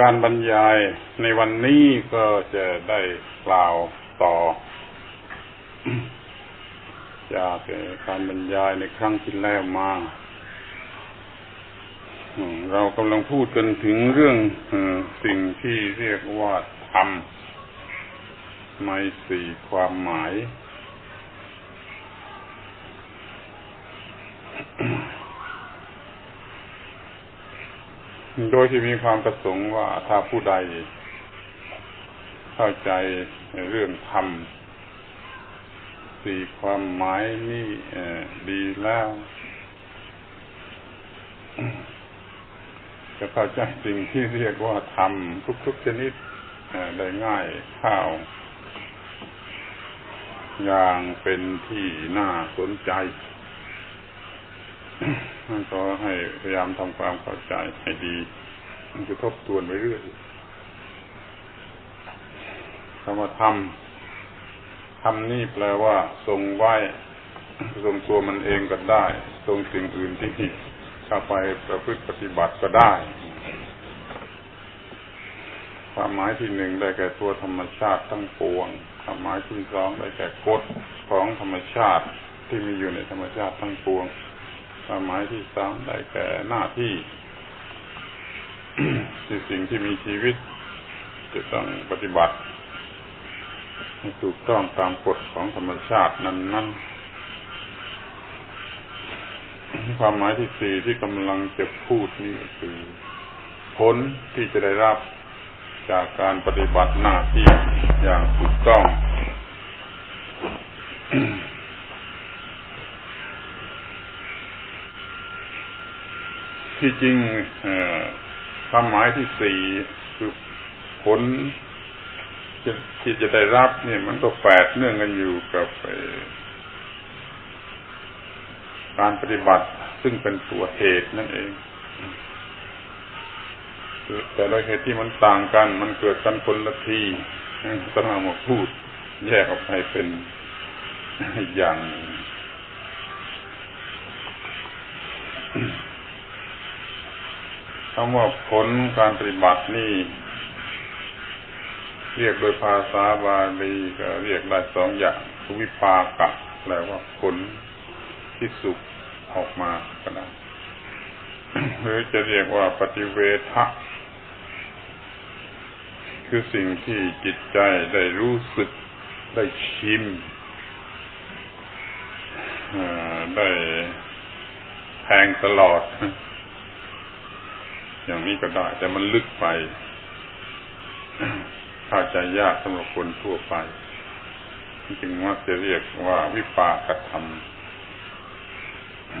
การบรรยายในวันนี้ก็จะได้กล่าวต่อ จากการบรรยายในครั้งที่แล้วมาเรากำลังพูดกันถึงเรื่องสิ่งที่เรียกว่าธรรมไม่สี่ความหมาย โดยที่มีความประสงค์ว่าถ้าผู้ใด เข้าใจเรื่องธรรมสี่ความหมายนี่ดีแล้วจะเข้าใจสิ่งที่เรียกว่าธรรมทุกๆชนิดได้ง่ายข้าว อย่างเป็นที่น่าสนใจ ก็ให้พยายามทำความเข้าใจให้ดีมันจะทบทวนไปเรื่อยคำว่าทำทำนี่แปลว่า ทรงไว้ ทรงตัวมันเองก็ได้ ทรงสิ่งอื่นที่เข้าไปประพฤติปฏิบัติก็ได้ ความหมายที่หนึ่งได้แก่ตัวธรรมชาติทั้งปวง ความหมายที่สองได้แก่กฎของธรรมชาติที่มีอยู่ในธรรมชาติทั้งปวง ความหมายที่สามได้แก่หน้าที่ที่สิ่งที่มีชีวิต จะต้องปฏิบัติให้ถูกต้องตามกฎของธรรมชาตินั้นๆความหมายที่สี่ที่กำลังจะพูดนี่คือผลที่จะได้รับจากการปฏิบัติหน้าที่อย่างถูกต้อง ที่จริงความหมายที่สี่คือผลที่จะได้รับเนี่ยมันก็แฝดเนื่องกันอยู่กับการปฏิบัติซึ่งเป็นตัวเหตุนั่นเอง แต่โดยเหตุที่มันต่างกัน มันเกิดกันคนละทีต้องเอามาพูด แยกออกไปเป็นอย่าง คำว่าผลการปฏิบัตินี่ เรียกโดยภาษาบาลีก็เรียกได้สองอย่างวิปากะแปลว่าผลที่สุกออกมาก็ได้หรือจะเรียกว่าปฏิเวทะคือสิ่งที่จิตใจได้รู้สึกได้ชิมได้แทงตลอด อย่างนี้ก็ได้ แต่มันลึกไปเข้าใจยากสำหรับคนทั่วไปจึงว่าจะเรียกว่าวิปากธรรม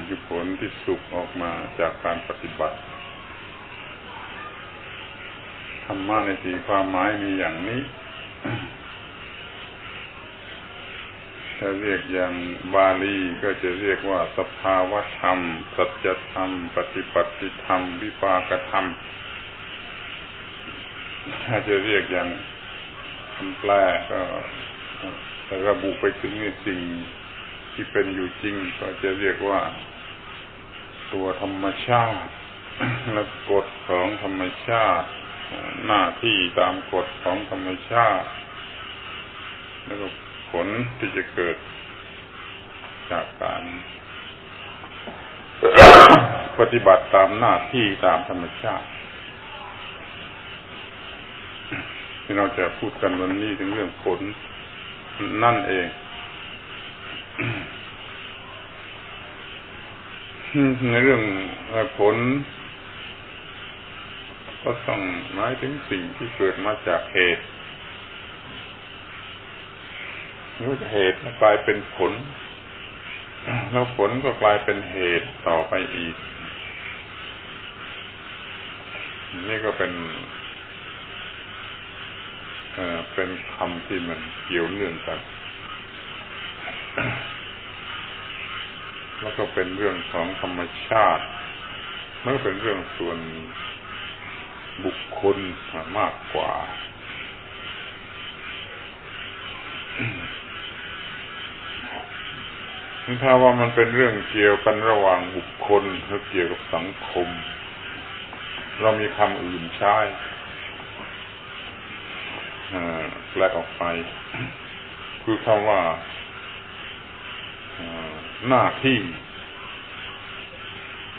คือผลที่สุกออกมาจากการปฏิบัติธรรมะในสี่ความหมายมีอย่างนี้ ถ้าเรียกอย่างบาลีก็จะเรียกว่าสภาวธรรม สัจธรรม ปฏิปัติธรรม วิปากธรรม ถ้าจะเรียกอย่างคำแปลก็ระบุไปถึงสิ่งที่เป็นอยู่จริง ก็จะเรียกว่าตัวธรรมชาติ และกฎของธรรมชาติ หน้าที่ตามกฎของธรรมชาติ แล้วก็ ลที่จะเกิดจากการปฏิบัติตามหน้าที่ตามธรรมชาติ ที่เราจะพูดกันวันนี้ถึงเรื่องผลนั่นเองในเรื่องผล ก็ต้องหมายถึงสิ่งที่เกิดมาจากเหตุ รู้เหตุกลายเป็นผล แล้วผลก็กลายเป็นเหตุต่อไปอีก นี่ก็เป็นเอ่อเป็นคำที่มันเกี่ยวเนื่องกัน แล้วก็เป็นเรื่องของธรรมชาติมันก็เป็นเรื่องส่วนบุคคลมากกว่า ถ้าว่ามันเป็นเรื่องเกี่ยวกันระหว่างบุคคลหรือเกี่ยวกับสังคม เรามีคำอื่นใช้แปลออกไป คือคำว่าหน้าที่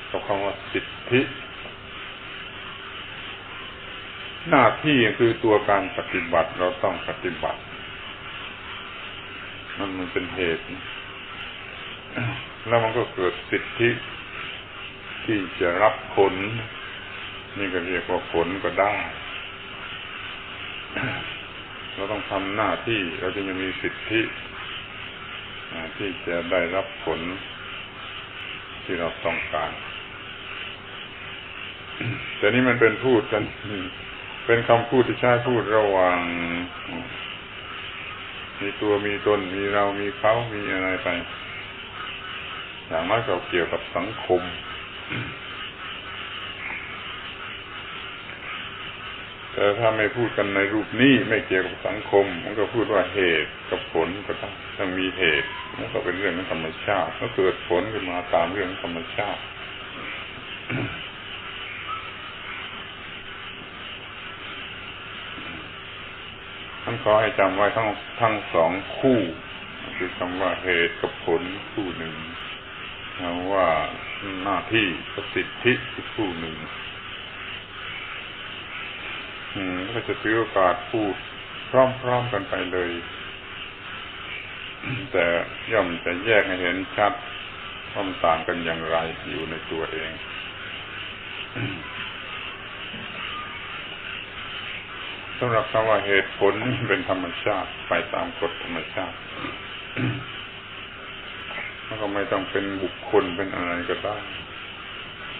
กับคำว่าสิทธิ หน้าที่คือตัวการปฏิบัติเราต้องปฏิบัติ มันมันเป็นเหตุ แล้วมันก็เกิดสิทธิที่จะรับผล นี่ก็เรียกว่าผลก็ได้ เราต้องทำหน้าที่เราจะยังมีสิทธิที่จะได้รับผลที่เราต้องการแต่นี่มันเป็นพูดกัน เป็นคำพูดที่ใช้พูดระหว่าง มีตัวมีตนมีเรามีเขามีอะไรไป อย่างน้อยก็เกี่ยวกับสังคม แต่ถ้าไม่พูดกันในรูปนี้ไม่เกี่ยวกับสังคม มันก็พูดว่าเหตุกับผลก็ต้องต้องมีเหตุมันก็เป็นเรื่องของธรรมชาติก็เกิดผลขึ้นมาตามเรื่องธรรมชาติท่านขอให้จำไว้ทั้งทั้งสองคู่คือคำว่าเหตุกับผลคู่หนึ่ง ว่าหน้าที่กับสิทธิอีกคู่หนึ่งก็จะถือโอกาสพูดพร้อมๆกันไปเลย แต่ย่อมจะแยกให้เห็นชัดว่ามันต่างกันอย่างไรอยู่ในตัวเองสำหรับคำว่าเหตุผลเป็นธรรมชาติไปตามกฎธรรมชาติ แล้วก็ไม่ต้องเป็นบุคคลเป็นอะไรก็ได้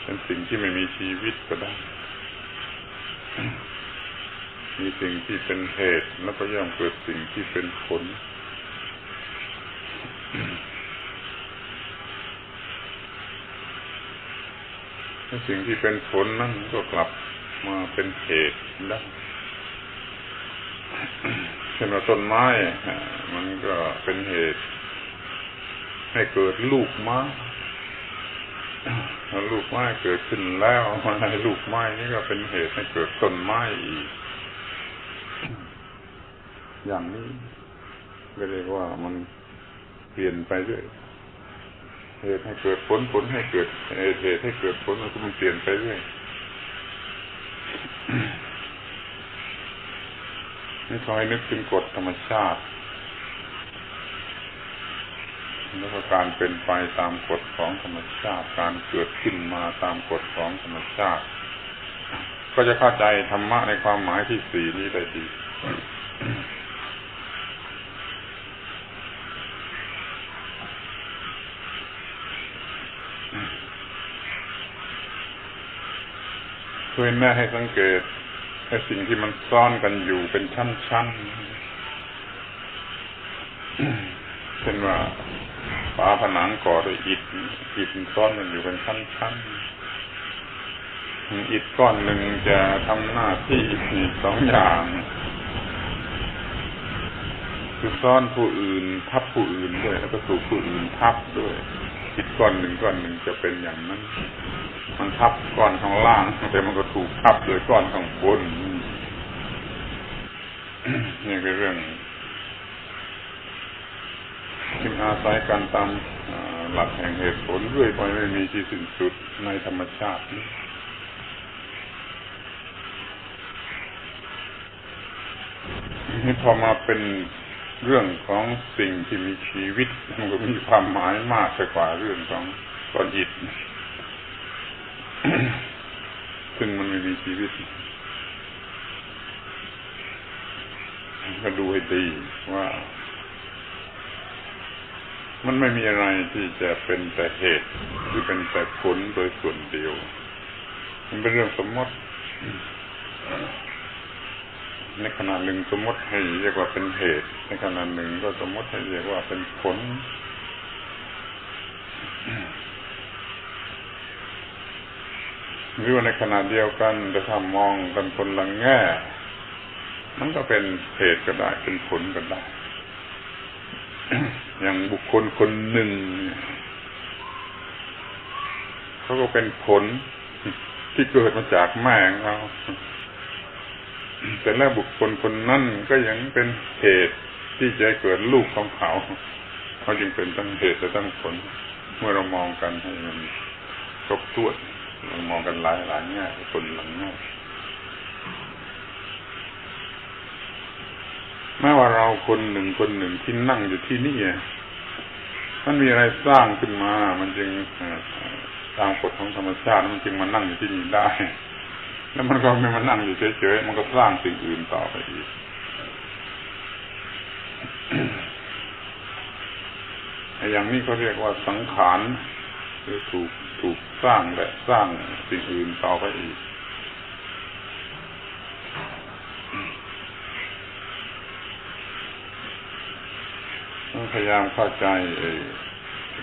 เป็นสิ่งที่ไม่มีชีวิตก็ได้ มีสิ่งที่เป็นเหตุแล้วก็ย่อมเกิดสิ่งที่เป็นผลสิ่งที่เป็นผลนั่นก็กลับมาเป็นเหตุได้เช่นว่าต้นไม้มันก็เป็นเหตุ ให้เกิดลูกไม้ลูกไม้เกิดขึ้นแล้วในลูกไม้นี่ก็เป็นเหตุให้เกิดต้นไม้อีก อย่างนี้ก็เรียกว่ามันเปลี่ยนไปเรื่อยเหตุให้เกิดผลผลให้เกิดเหตุให้เกิดผลมันก็มันเปลี่ยนไปเรื่อยนี่คอยนึกถึงกฎธรรมชาติ แล้วก็การเป็นไปตามกฎของธรรมชาติ การเกิดขึ้นมาตามกฎของธรรมชาติ ก็จะเข้าใจธรรมะในความหมายที่สี่นี้ได้ดีช่วยแม่ให้สังเกตไอ้สิ่งที่มันซ่อนกันอยู่เป็นชั้นๆ เช่นว่าฝาผนังก่อด้วยอิฐอิฐซ่อนกันอยู่เป็นชั้นๆอิฐก้อนหนึ่งจะทำหน้าที่สองอย่างคือซ่อนผู้อื่น ทับผู้อื่นด้วยแล้วก็ถูกผู้อื่นทับด้วยอิฐก้อนหนึ่งก้อนหนึ่งจะเป็นอย่างนั้น มันทับก้อนข้างล่างแต่มันก็ถูกทับโดยก้อนข้างบนนี่คือเรื่อง ที่อาศัยกันตามหลักแห่งเหตุผลเรื่อยไปไม่มีที่สิ้นสุดในธรรมชาตินี้นี่พอมาเป็นเรื่องของสิ่งที่มีชีวิตมันก็มีความหมายมากกว่าเรื่องของก้อนอิฐซึ่งมันไม่มีชีวิตก็ดูให้ดีว่า มันไม่มีอะไรที่จะเป็นแต่เหตุหรือเป็นแต่ผลโดยส่วนเดียว มันเป็นเรื่องสมมติในขณะหนึ่งสมมติให้เรียกว่าเป็นเหตุ ในขณะหนึ่งก็สมมติให้เรียกว่าเป็นผลหรือว่าในขณะเดียวกันแต่ถ้ามองกันคนละแง่มันก็เป็นเหตุก็ได้เป็นผลก็ได้อย่างบุ คคลคนหนึ่ง เขาก็เป็นผลที่เกิดมาจากแม่ของเขาแต่แล้วบุคคลคนนั้นก็ยังเป็นเหตุที่จะเกิดลูกของเขา เขาจึงเป็นทั้งเหตุและทั้งผล เมื่อเรามองกันให้มันครบถ้วนเรามองกันหลายหลายแง่คนหลังแง่แม้ว่าเราคนหนึ่งคนหนึ่งที่นั่งอยู่ที่นี่ มันมีอะไรสร้างขึ้นมา มันจึงตามกฎของธรรมชาติมันจึงมานั่งอยู่ที่นี่ได้ แล้วมันก็ไม่มานั่งอยู่เฉยๆมันก็สร้างสิ่งอื่นต่อไปอีกไอ้อย่างนี้เขาเรียกว่าสังขารคือถูกถูกสร้างและสร้างสิ่งอื่นต่อไปอีก ต้อง พยายามเข้าใจ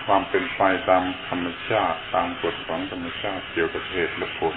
ความเป็นไปตามธรรมชาติ ตามกฎของธรรมชาติเกี่ยวกับเหตุและผล